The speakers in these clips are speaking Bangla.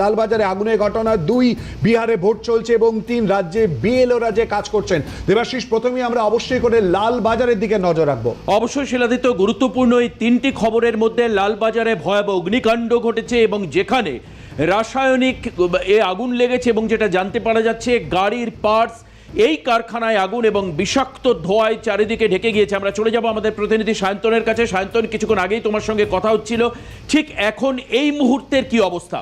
লালবাজারে আগুনের ঘটনা দুই বিহারে ভোট চলছে এবং তিন রাজ্যে বিএলওরা যে কাজ করছেন। দেবাশিস প্রথমেই আমরা অবশ্যই করে লালবাজারের দিকে নজর রাখব। অবশ্যই শিলাদিত গুরুত্বপূর্ণ এই তিনটি খবরের মধ্যে লালবাজারে ভয়াবহ অগ্নিকাণ্ড ঘটেছে এবং যেখানে রাসায়নিক, এ আগুন লেগেছে এবং যেটা জানতে পারা যাচ্ছে, গাড়ির পার্টস এই কারখানায় আগুন এবং বিষাক্ত ধোঁয়ায় চারিদিকে ঢেকে গিয়েছে। আমরা চলে যাব আমাদের প্রতিনিধি সায়ন্তনের কাছে। সায়ন্তন, কিছুক্ষণ আগেই তোমার সঙ্গে কথা হচ্ছিল। ঠিক এখন এই মুহূর্তের কি অবস্থা?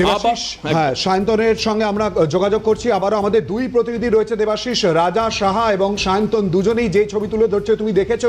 দেবাশিস? হ্যাঁ সায়ন্তনের সঙ্গে আমরা যোগাযোগ করছি। আবারও আমাদের দুই প্রতিনিধি রয়েছে দেবাশিস রাজা সাহা এবং সায়ন্তন দুজনেই যে ছবি তুলে ধরছে তুমি দেখেছ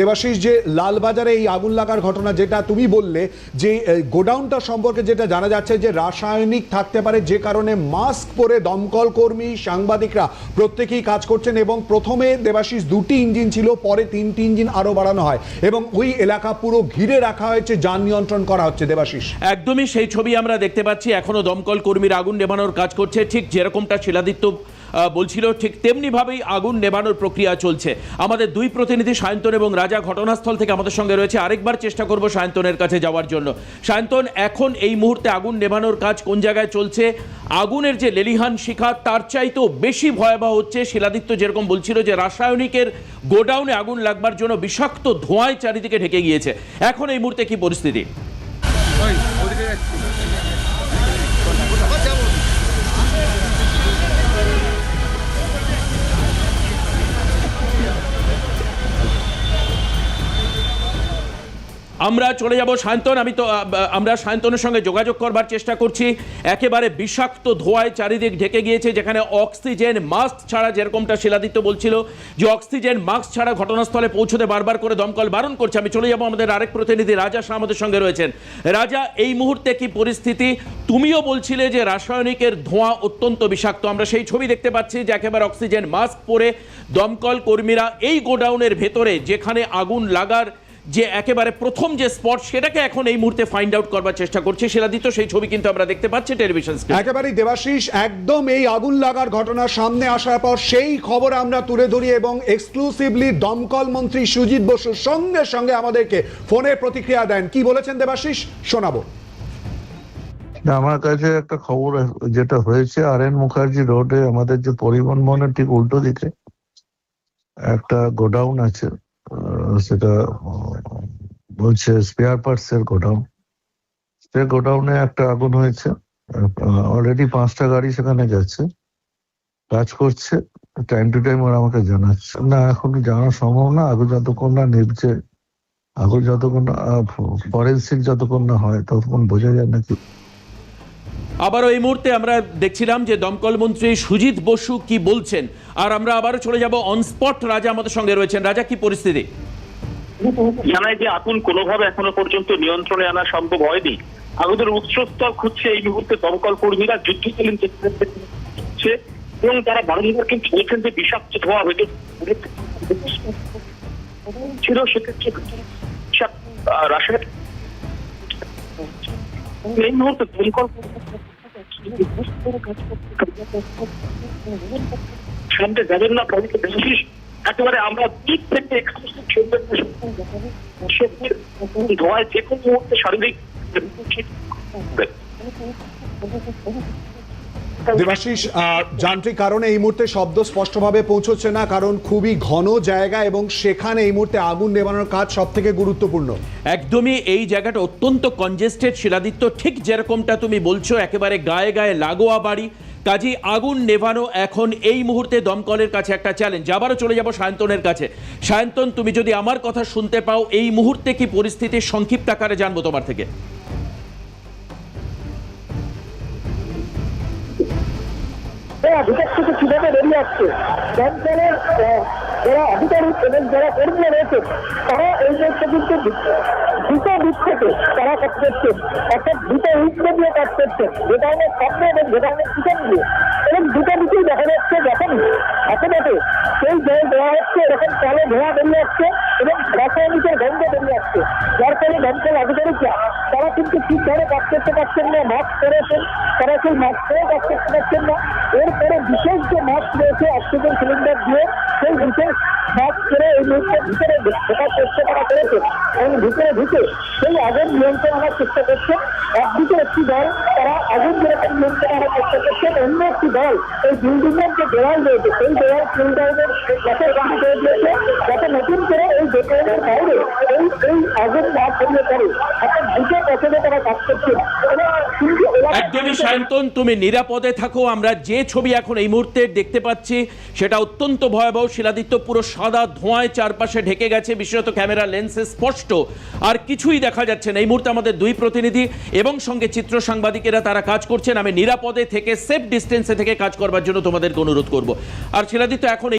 দেবাশিস যে লালবাজারে এই আগুন লাগার ঘটনা যেটা তুমি বললে যে গোডাউনটা সম্পর্কে যেটা জানা যাচ্ছে যে রাসায়নিক থাকতে পারে যে কারণে মাস্ক পরে দমকল কর্মী সাংবাদিকরা প্রত্যেকেই কাজ করছেন এবং প্রথমে দেবাশিস দুটি ইঞ্জিন ছিল পরে তিনটি ইঞ্জিন আরও বাড়ানো হয় এবং ওই এলাকা পুরো ঘিরে রাখা হয়েছে যান নিয়ন্ত্রণ করা হচ্ছে দেবাশিস। একদমই সেই ছবি আমরা দেখতে পাচ্ছি, এখনও দমকল কর্মীর আগুন নেভানোর কাজ করছে। ঠিক যেরকমটা শিলাদিত্য বলছিল, ঠিক তেমনি ভাবেই আগুন নেভানোর প্রক্রিয়া চলছে। আমাদের দুই প্রতিনিধি সায়ন্তন এবং রাজা ঘটনাস্থল থেকে আমাদের সঙ্গে রয়েছে। আরেকবার চেষ্টা করব সায়ন্তনের কাছে যাওয়ার জন্য। সায়ন্তন, এখন এই মুহূর্তে আগুন নেভানোর কাজ কোন জায়গায় চলছে? আগুনের যে লেলিহান শিখা, তার চাইতেও বেশি ভয়াবহ হচ্ছে। শিলাদিত্য যেরকম বলছিল যে, রাসায়নিকের গোডাউনে আগুন লাগবার জন্য বিষাক্ত ধোঁয়ায় চারিদিকে ঢেকে গিয়েছে। এখন এই মুহূর্তে কি পরিস্থিতি? আমরা চলে যাব সায়ন্তন আমি তো আমরা সায়ন্তনের সঙ্গে যোগাযোগ করবার চেষ্টা করছি। একেবারে বিষাক্ত ধোঁয়ায় চারিদিক ঢেকে গিয়েছে, যেখানে অক্সিজেন মাস্ক ছাড়া যেরকমটা শিলাদিত্য বলছিল, যে অক্সিজেন মাস্ক ছাড়া ঘটনাস্থলে পৌঁছতে বারবার করে দমকল বারণ করছে। আমি চলে যাব আমাদের আরেক প্রতিনিধি, রাজা শাহ আমাদের সঙ্গে রয়েছেন। রাজা, এই মুহূর্তে কি পরিস্থিতি? তুমিও বলছিলে যে রাসায়নিকের ধোঁয়া অত্যন্ত বিষাক্ত। আমরা সেই ছবি দেখতে পাচ্ছি যে একেবারে অক্সিজেন মাস্ক পরে দমকল কর্মীরা এই গোডাউনের ভেতরে, যেখানে আগুন লাগার যে একেবারে প্রথম যে স্পট সেটাকে এখন এই মুহূর্তে ফাইন্ড আউট করবার চেষ্টা করছে। শিলাদিত্য সেই ছবি কিন্তু আমরা দেখতে পাচ্ছি টেলিভিশন স্ক্রিনে একেবারেই দেবাশিস একদম এই আগুন লাগার ঘটনা সামনে আসার পর সেই খবর আমরা তুলে ধরি এবং এক্সক্লুসিভলি দমকল মন্ত্রী সুজিত বসু সঙ্গে সঙ্গে আমাদেরকে ফোনে প্রতিক্রিয়া দেন। কি বলেছেন দেবাশিস? শোনাবো। আমার কাছে একটা খবর যেটা হয়েছে আর এন মুখার্জি রোডে আমাদের যে পরিবহন ভবনের ঠিক উল্টো দিকে একটা গোডাউন আছে। সেটা বলছে স্পেয়ার পার্টস এর গোডাউন স্পেয়ার গোডাউনে একটা আগুন হয়েছে। অলরেডি পাঁচটা গাড়ি সেখানে যাচ্ছে। কাজ করছে। টাইম টু টাইম ওরা আমাকে জানাচ্ছে। না, এখন জানা সম্ভব না। আগুন যতক্ষণ না নিভছে আগুন যতক্ষণ না ফরেন্সিক যতক্ষণ না হয়, ততক্ষণ বোঝা যায় না কি। আবারও এই মুহূর্তে আমরা দেখছিলাম যে দমকল মন্ত্রী সুজিত বসু কি বলছেন। আর আমরা আবারও চলে যাব অন স্পট রাজা আমাদের সঙ্গে রয়েছেন। রাজা, কি পরিস্থিতি? জানায় যে আগুন কোনোভাবে এখনও পর্যন্ত নিয়ন্ত্রণে আনা সম্ভব হয়নি, আগুনের উৎসস্থল খুঁজছে এই মুহূর্তে দমকল কর্মীরা, যুদ্ধকালীন এবং তারা বারংবার কিন্তু বলছেন যে বিষাক্ত ধোয়া হয়তো ছিল, সেক্ষেত্রে রাসায়নিক এই মুহূর্তে দমকল সামনে যাবেন না একেবারে আমরা দিক থেকে ধোয়ায় যে কোনো মুহূর্তে শারীরিক দেবাশিস যান্ত্রিক কারণে এই মুহূর্তে শব্দ স্পষ্টভাবে পৌঁছচ্ছে না কারণ খুবই ঘন জায়গা এবং সেখানে এই মুহূর্তে আগুন নেভানোর কাজ সব থেকে গুরুত্বপূর্ণ। একদমই এই জায়গাটা অত্যন্ত কনজেস্টেড শিলাদিত্য ঠিক যেরকমটা তুমি বলছো একেবারে গায়ে গায়ে লাগোয়া বাড়ি কাজী আগুন নেভানো এখন এই মুহূর্তে দমকলের কাছে একটা চ্যালেঞ্জ আবারও চলে যাব সায়ন্তনের কাছে। সায়ন্তন, তুমি যদি আমার কথা শুনতে পাও, এই মুহূর্তে কি পরিস্থিতির সংক্ষিপ্ত আকারে জানব তোমার থেকে? তারা ভিতর থেকে কীভাবে বেরিয়ে আসছে? দমকলের যারা আধিকারিক এবং যারা কর্মী রয়েছে, তারা এই মুহূর্তে কিন্তু দুটো দিক থেকে তারা কাজ করছে। অর্থাৎ দুটো উইন্ডো দিয়ে কাজ করছে। গোডাউনের সামনে এবং গোডাউনের পিছন দিয়ে। এবং দুটো দিকেই দেখা যাচ্ছে যখন আশেপাশে সেই জল দেওয়া হচ্ছে, এরকম কালো ধোঁয়া বেরিয়ে আসছে এবং রাসায়নিকের গন্ধ বেরিয়ে আসছে। যার ফলে দমকল আধিকারিকরা তারা কিন্তু ঠিকভাবে কাজ করতে পারছেন না, মাস্ক পরেছেন, তারা সেই মাস্ক পরে কাজ করতে পারছেন না। এরপরে বিশেষ যে মাস্ক রয়েছে, অক্সিজেন সিলিন্ডার দিয়ে, সেই বিশেষ মুহূর্তে ভিতরে ঢোকার চেষ্টা করা করেছে এবং ভিতরে ঢুকে সেই আগুন নিয়ন্ত্রণ আনার চেষ্টা করছে একদিকে একটি দল তারা আগুন যেরকম নিয়ন্ত্রণ আনার চেষ্টা করছে অন্য একটি দল এই বিল্ডিং তারা কাজ করছে একদমই সায়ন্তন তুমি নিরাপদে থাকো। আমরা যে ছবি এখন এই মুহূর্তে দেখতে পাচ্ছি, সেটা অত্যন্ত ভয়াবহ। শিলাদিত্য পুরো সাদা ধোঁয়ায় চারপাশে ঢেকে গেছে। বিশেষত ক্যামেরা লেন্সে স্পষ্ট। আর কিছুই দেখা যাচ্ছে না। এই মুহূর্তে আমাদের দুই প্রতিনিধি এবং সঙ্গে চিত্র সাংবাদিকেরা তারা কাজ করছেন। আমি নিরাপদে থেকে সেফ ডিস্টেন্সে থেকে কাজ করবার জন্য তোমাদেরকে অনুরোধ করব। আর শিলাদিত্য, এখন